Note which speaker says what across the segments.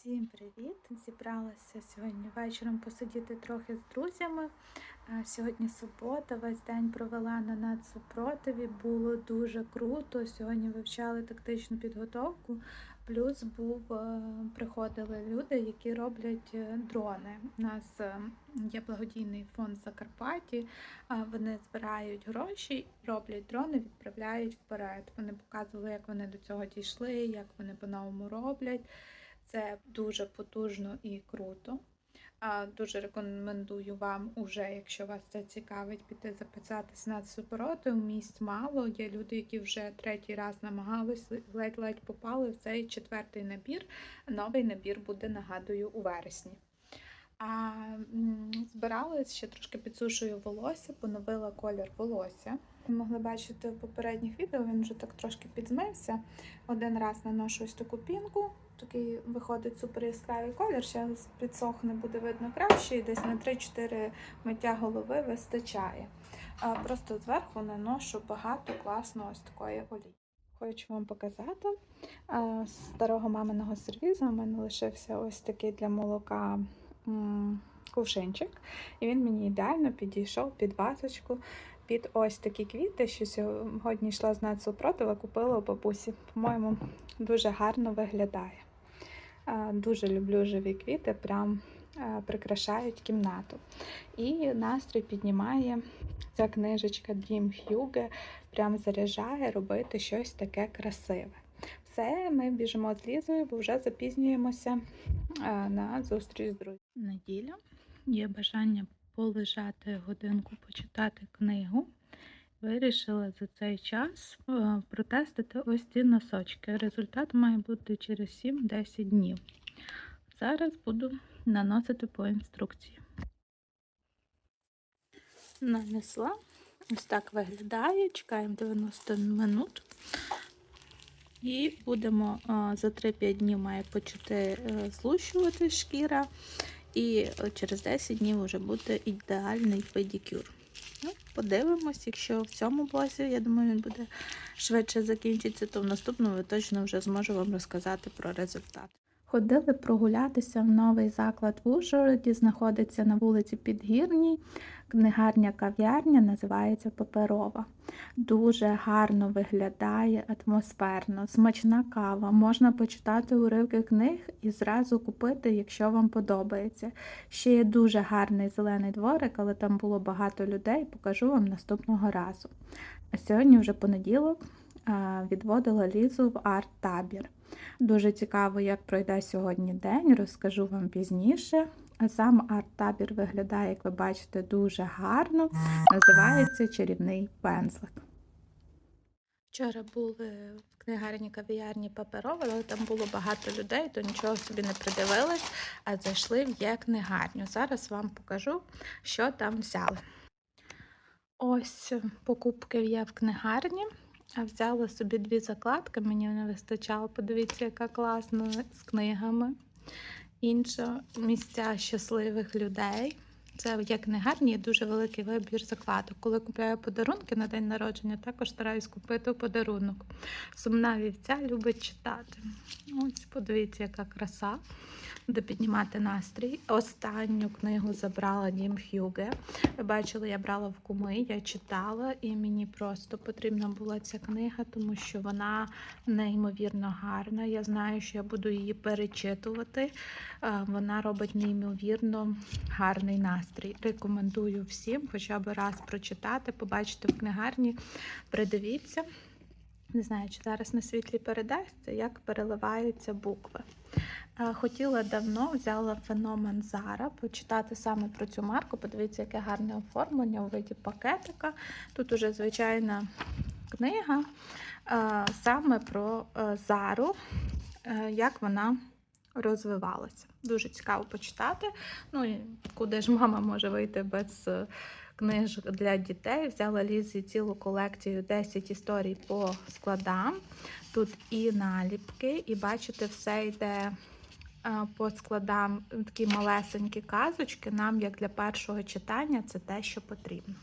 Speaker 1: Всім привіт! Зібралася сьогодні вечором посидіти трохи з друзями. Сьогодні субота, весь день провела на нацсупротиві. Було дуже круто. Сьогодні вивчали тактичну підготовку. Плюс був, е, приходили люди, які роблять е, дрони. У нас е, є благодійний фонд Закарпатті. Вони збирають гроші, роблять дрони, відправляють вперед. Вони показували, як вони до цього дійшли, як вони по-новому роблять. Це дуже потужно і круто. Дуже рекомендую вам, уже, якщо вас це цікавить, піти записатися на супротив. Місць мало. Є люди, які вже третій раз намагались, ледь-ледь попали в цей четвертий набір. Новий набір буде, нагадую, у вересні. А збиралась ще трошки підсушую волосся, поновила колір волосся. Ви могли бачити в попередніх відео, він вже так трошки підзмився. Один раз наношу ось таку пінку, такий виходить супер яскравий колір, зараз підсохне, буде видно краще, і десь на 3-4 миття голови вистачає. Просто зверху наношу багато класно ось такої олії. Хочу вам показати з старого маминого сервізу. У мене лишився ось такий для молока кувшинчик, і він мені ідеально підійшов під вазочку. Під ось такі квіти, що сьогодні йшла з нацупротива, купила у бабусі. По-моєму, дуже гарно виглядає. Дуже люблю живі квіти, прям прикрашають кімнату. І настрій піднімає ця книжечка Дім Х'юге, прям заряджає робити щось таке красиве. Все, ми біжимо з Лізою, бо вже запізнюємося на зустріч з друзями. Неділя є бажання полежати годинку, почитати книгу. Вирішила за цей час е, протестити ось ці носочки. Результат має бути через 7-10 днів. Зараз буду наносити по інструкції. Нанесла. Ось так виглядає. Чекаємо 90 минут. І будемо е, за 3-5 днів має почати е, злущувати шкіра. І через 10 днів вже буде ідеальний педикюр. Ну, подивимось, якщо в цьому блозі, я думаю, він буде швидше закінчитися, то в наступному точно вже зможу вам розказати про результат. Ходили прогулятися в новий заклад в Ужгороді, знаходиться на вулиці Підгірній. Книгарня кав'ярня називається Паперова. Дуже гарно виглядає атмосферно, смачна кава. Можна почитати уривки книг і зразу купити, якщо вам подобається. Ще є дуже гарний зелений дворик, але там було багато людей. Покажу вам наступного разу. А сьогодні вже понеділок відводила лізу в арт-табір. Дуже цікаво, як пройде сьогодні день, розкажу вам пізніше. Сам арт-табір виглядає, як ви бачите, дуже гарно. Називається Чарівний пензлик. Вчора були в книгарні кав'ярні паперова, але там було багато людей, то нічого собі не придивились, а зайшли в є книгарню. Зараз вам покажу, що там взяли. Ось покупки є в книгарні. А взяла собі дві закладки, мені не вистачало. Подивіться, яка класна з книгами. Інша місця щасливих людей. Це як не гарні, дуже великий вибір закладок. Коли купляю подарунки на день народження, також стараюсь купити подарунок. Сумна вівця любить читати. Ось, подивіться, яка краса. Буде піднімати настрій. Останню книгу забрала Дім Х'юге. Ви бачили, я брала в куми, я читала, і мені просто потрібна була ця книга, тому що вона неймовірно гарна. Я знаю, що я буду її перечитувати. Вона робить неймовірно гарний настрій. Рекомендую всім хоча б раз прочитати, побачити в книгарні, придивіться. Не знаю, чи зараз на світлі передасться, як переливаються букви. Хотіла давно, взяла феномен Зара, почитати саме про цю марку. Подивіться, яке гарне оформлення у виді пакетика. Тут уже звичайна книга саме про е, Зару, е, як вона розвивалася. Дуже цікаво почитати. Ну і куди ж мама може вийти без е, книжок для дітей. Взяла Лізі цілу колекцію 10 історій по складам. Тут і наліпки, і бачите, все йде по складам такі малесенькі казочки. Нам, як для першого читання, це те, що потрібно.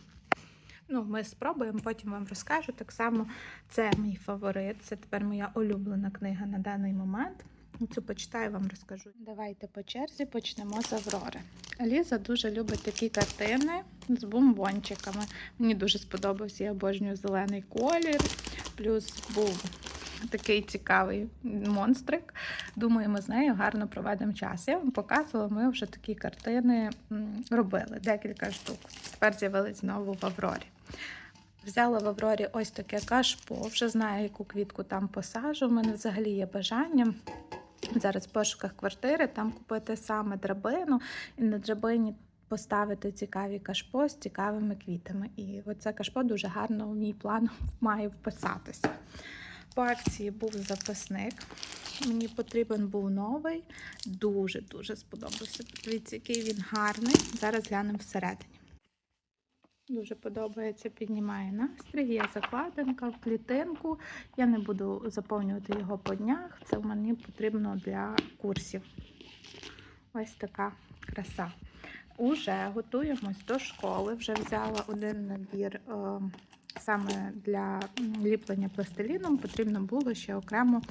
Speaker 1: Ну, Ми спробуємо, потім вам розкажу. Так само це мій фаворит, це тепер моя улюблена книга на даний момент. Цю почитаю, вам розкажу. Давайте по черзі почнемо з Аврори. Ліза дуже любить такі картини з бомбончиками. Мені дуже сподобався, я обожнюю зелений колір. Плюс був такий цікавий монстрик. Думаю, ми з нею гарно проведемо час. Я вам показувала, ми вже такі картини робили, декілька штук. Тепер з'явились знову в Аврорі. Взяла в Аврорі ось таке кашпо, вже знаю, яку квітку там посажу. У мене взагалі є бажання. Зараз в пошуках квартири там купити саме драбину і на драбині поставити цікаві кашпо з цікавими квітами. І оце кашпо дуже гарно в мій план має вписатися. По акції був записник. Мені потрібен був новий. Дуже-дуже сподобався. Дивіться, який він гарний. Зараз глянемо всередині. Дуже подобається, піднімає настрій. Є закладинка в клітинку. Я не буду заповнювати його по днях. Це мені потрібно для курсів. Ось така краса. Уже готуємось до школи. Вже взяла один набір е, саме для ліплення пластиліном. Потрібно було ще окремо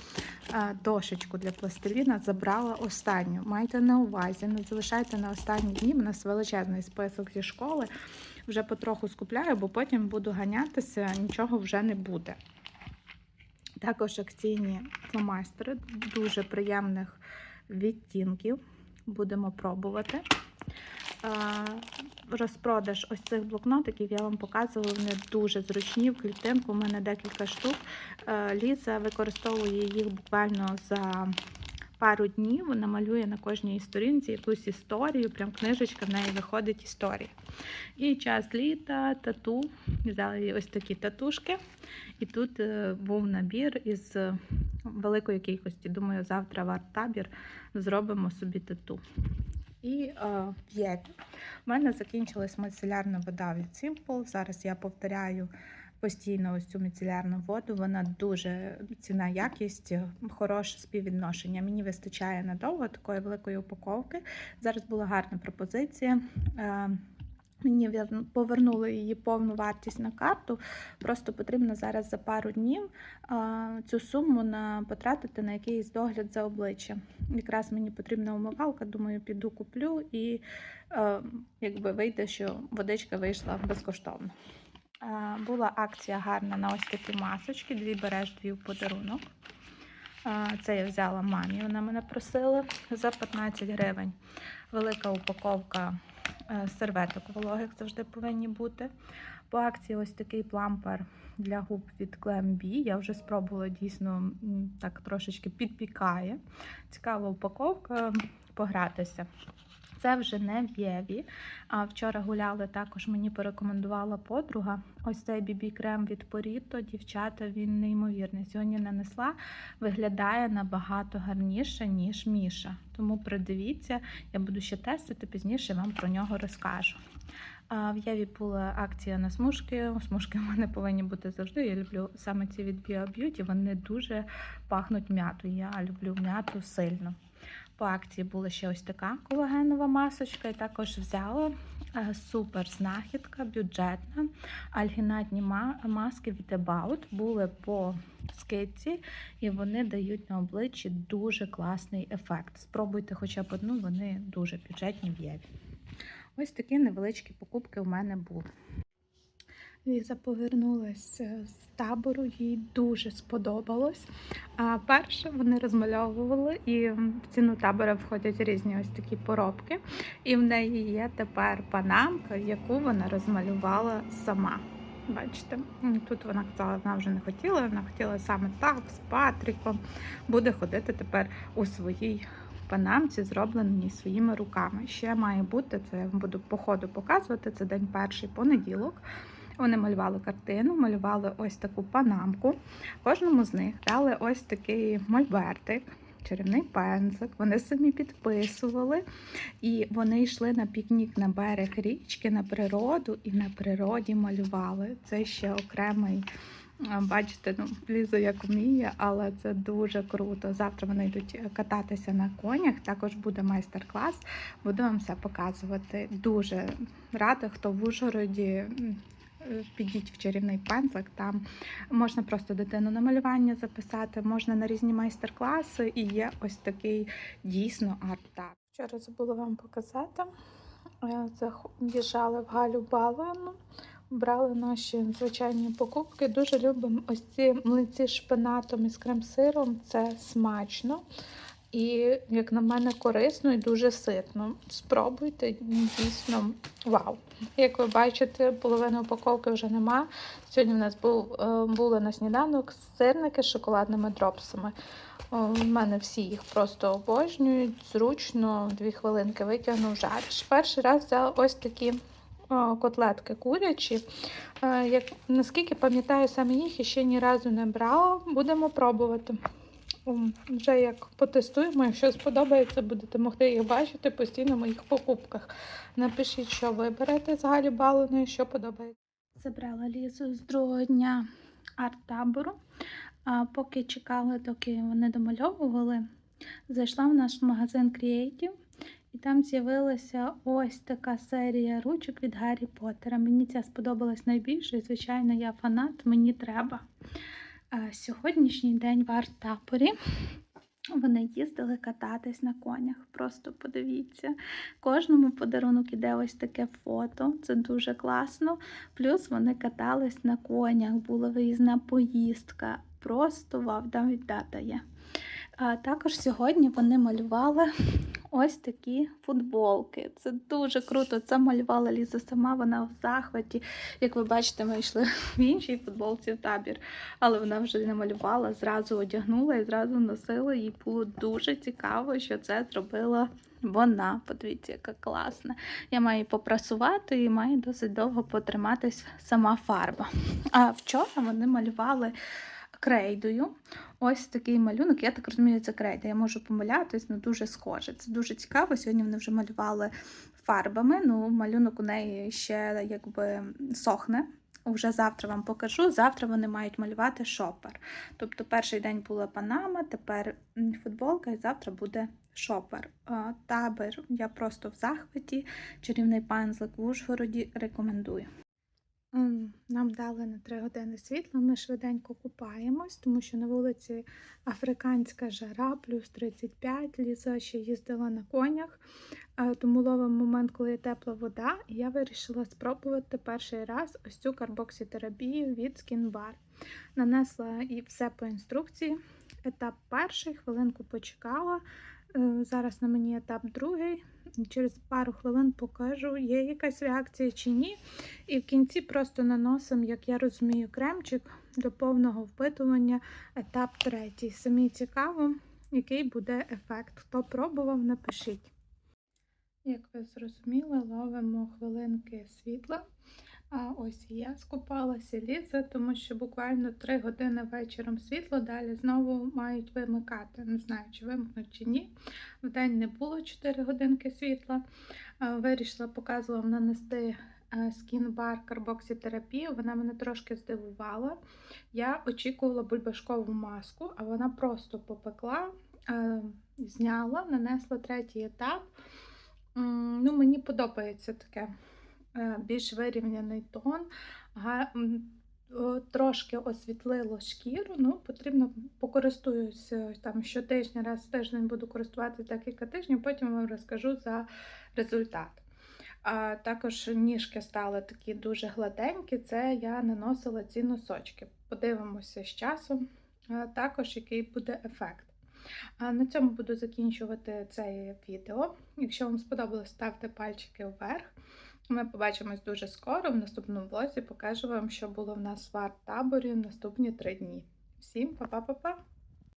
Speaker 1: е, дошечку для пластиліна. Забрала останню. Майте на увазі, не залишайте на останні дні. У нас величезний список зі школи. Вже потроху скупляю, бо потім буду ганятися, нічого вже не буде. Також акційні фломастери дуже приємних відтінків. Будемо пробувати. Е, Розпродаж ось цих блокнотиків я вам показувала, вони дуже зручні в клітинку. У мене декілька штук. Е, Ліза використовує їх буквально за пару днів. Вона малює на кожній сторінці якусь історію, прям книжечка в неї виходить історія. І час літа, тату. Взяла їй ось такі татушки. І тут е, був набір із е, великої кількості. Думаю, завтра в арт-табір зробимо собі тату. І е, в У мене закінчилась мицелярна вода від Simple. Зараз я повторяю постійно ось цю міцелярну воду. Вона дуже ціна якість, хороше співвідношення. Мені вистачає надовго такої великої упаковки. Зараз була гарна пропозиція. Е, Мені повернули її повну вартість на карту. Просто потрібно зараз за пару днів а, цю суму на потратити на якийсь догляд за обличчям. Якраз мені потрібна умивалка, думаю, піду куплю і е, якби вийде, що водичка вийшла безкоштовно. Була акція гарна на ось такі масочки. Дві береш, дві в подарунок. Це я взяла мамі, вона мене просила за 15 гривень. Велика упаковка е, серветок вологих завжди повинні бути. По акції ось такий плампер для губ від Glam-B. Я вже спробувала дійсно так трошечки підпікає. Цікава упаковка, погратися. Це вже не в Єві. А вчора гуляли також. Мені порекомендувала подруга. Ось цей бібі-крем від Поріто. Дівчата, він неймовірний. Сьогодні нанесла, виглядає набагато гарніше, ніж Міша. Тому придивіться, я буду ще тестити, пізніше вам про нього розкажу. В Єві була акція на смужки. Смужки в мене повинні бути завжди. Я люблю саме ці від Bio Beauty, Вони дуже пахнуть м'ятою. Я люблю м'яту сильно. По акції була ще ось така колагенова масочка, і також взяла е, супер знахідка, бюджетна. Альгінатні ма- маски від About були по скидці, і вони дають на обличчі дуже класний ефект. Спробуйте хоча б одну, вони дуже бюджетні в. Ось такі невеличкі покупки у мене були. Ліза повернулася з табору, їй дуже сподобалось. А перше вони розмальовували, і в ціну табора входять різні ось такі поробки. І в неї є тепер панамка, яку вона розмалювала сама. Бачите, тут вона казала, вона вже не хотіла, вона хотіла саме так, з Патріком. Буде ходити тепер у своїй панамці, зробленій своїми руками. Ще має бути, це я вам буду по ходу показувати, це день перший понеділок. Вони малювали картину, малювали ось таку панамку. Кожному з них дали ось такий мольбертик, чарівний пензик. Вони самі підписували. І вони йшли на пікнік на берег річки, на природу, і на природі малювали. Це ще окремий. Бачите, ну Ліза як вміє, але це дуже круто. Завтра вони йдуть кататися на конях. Також буде майстер-клас. Буду вам все показувати. Дуже рада, хто в Ужгороді. Підіть в чарівний пензлик. Там можна просто дитину на малювання записати, можна на різні майстер-класи, і є ось такий дійсно арт-таб. Вчора забула вам показати. Е, Заїжджали в Галю Баловану, брали наші звичайні покупки. Дуже любимо ось ці млинці шпинатом і з крем-сиром. Це смачно. І, як на мене, корисно і дуже ситно. Спробуйте, дійсно вау. Як ви бачите, половини упаковки вже нема. Сьогодні в нас був, е, були на сніданок сирники з шоколадними дропсами. У мене всі їх просто обожнюють, зручно, дві хвилинки витягнув жариш. Перший раз взяла ось такі котлетки курячі. Е, Як, наскільки пам'ятаю, саме їх ще ні разу не брала. Будемо пробувати. Вже як потестуємо, якщо сподобається, будете могти їх бачити постійно в моїх покупках. Напишіть, що ви берете з Галі Балоною, що подобається. Забрала лізу з другого дня арт-табору. Поки чекали, доки вони домальовували, зайшла в наш магазин Creative, і там з'явилася ось така серія ручок від Гаррі Поттера. Мені ця сподобалась найбільше, і, звичайно, я фанат, мені треба. Сьогоднішній день в арт-таборі. Вони їздили кататись на конях. Просто подивіться. Кожному подарунок іде ось таке фото. Це дуже класно. Плюс вони катались на конях, була виїзна поїздка. Просто вау, навіть дата є. А також сьогодні вони малювали ось такі футболки. Це дуже круто. Це малювала Ліза сама, вона в захваті. Як ви бачите, ми йшли в іншій футболці в табір, але вона вже намалювала, зразу одягнула і зразу носила. Їй було дуже цікаво, що це зробила вона. Подивіться, яка класна. Я маю попрасувати і має досить довго потриматись сама фарба. А вчора вони малювали крейдою. Ось такий малюнок. Я так розумію, це крейда. Я можу помилятись, але дуже схоже. Це дуже цікаво. Сьогодні вони вже малювали фарбами. Ну, малюнок у неї ще якби сохне. Вже завтра вам покажу. Завтра вони мають малювати шопер. Тобто перший день була панама, тепер футболка, і завтра буде шопер. Табір я просто в захваті. Чарівний пензлик в Ужгороді рекомендую. М, Нам дали на 3 години світла, ми швиденько купаємось, тому що на вулиці африканська жара, плюс 35, Ліза ще їздила на конях, тому ловимо момент, коли є тепла вода, і я вирішила спробувати перший раз ось цю карбоксітерапію від Skin Bar. Нанесла і все по інструкції. Етап перший, хвилинку почекала. Е, Зараз на мені етап другий. Через пару хвилин покажу, є якась реакція чи ні. І в кінці просто наносимо, як я розумію, кремчик до повного впитування, етап третій. Самі цікаво, який буде ефект. Хто пробував, напишіть. Як ви зрозуміли, ловимо хвилинки світла. А ось я скупалася Ліза, тому що буквально 3 години вечором світло, далі знову мають вимикати. Не знаю, чи вимкнуть чи ні. Вдень не було 4 годинки світла. Вирішила, показувала нанести скін-бар карбоксітерапію. Вона мене трошки здивувала. Я очікувала бульбашкову маску, а вона просто попекла, е, зняла, нанесла третій етап. Ну, Мені подобається таке е, більш вирівняний тон. Трошки освітлило шкіру, ну потрібно покористуюся там щотижня, раз в тиждень буду користуватися декілька тижнів, потім вам розкажу за результат. А також ніжки стали такі дуже гладенькі, це я наносила ці носочки. Подивимося з часом, також який буде ефект. А на цьому буду закінчувати це відео. Якщо вам сподобалось, ставте пальчики вверх. Ми побачимось дуже скоро. В наступному влозі покажу вам, що було в нас в арт-таборі наступні три дні. Всім па-па-па-па!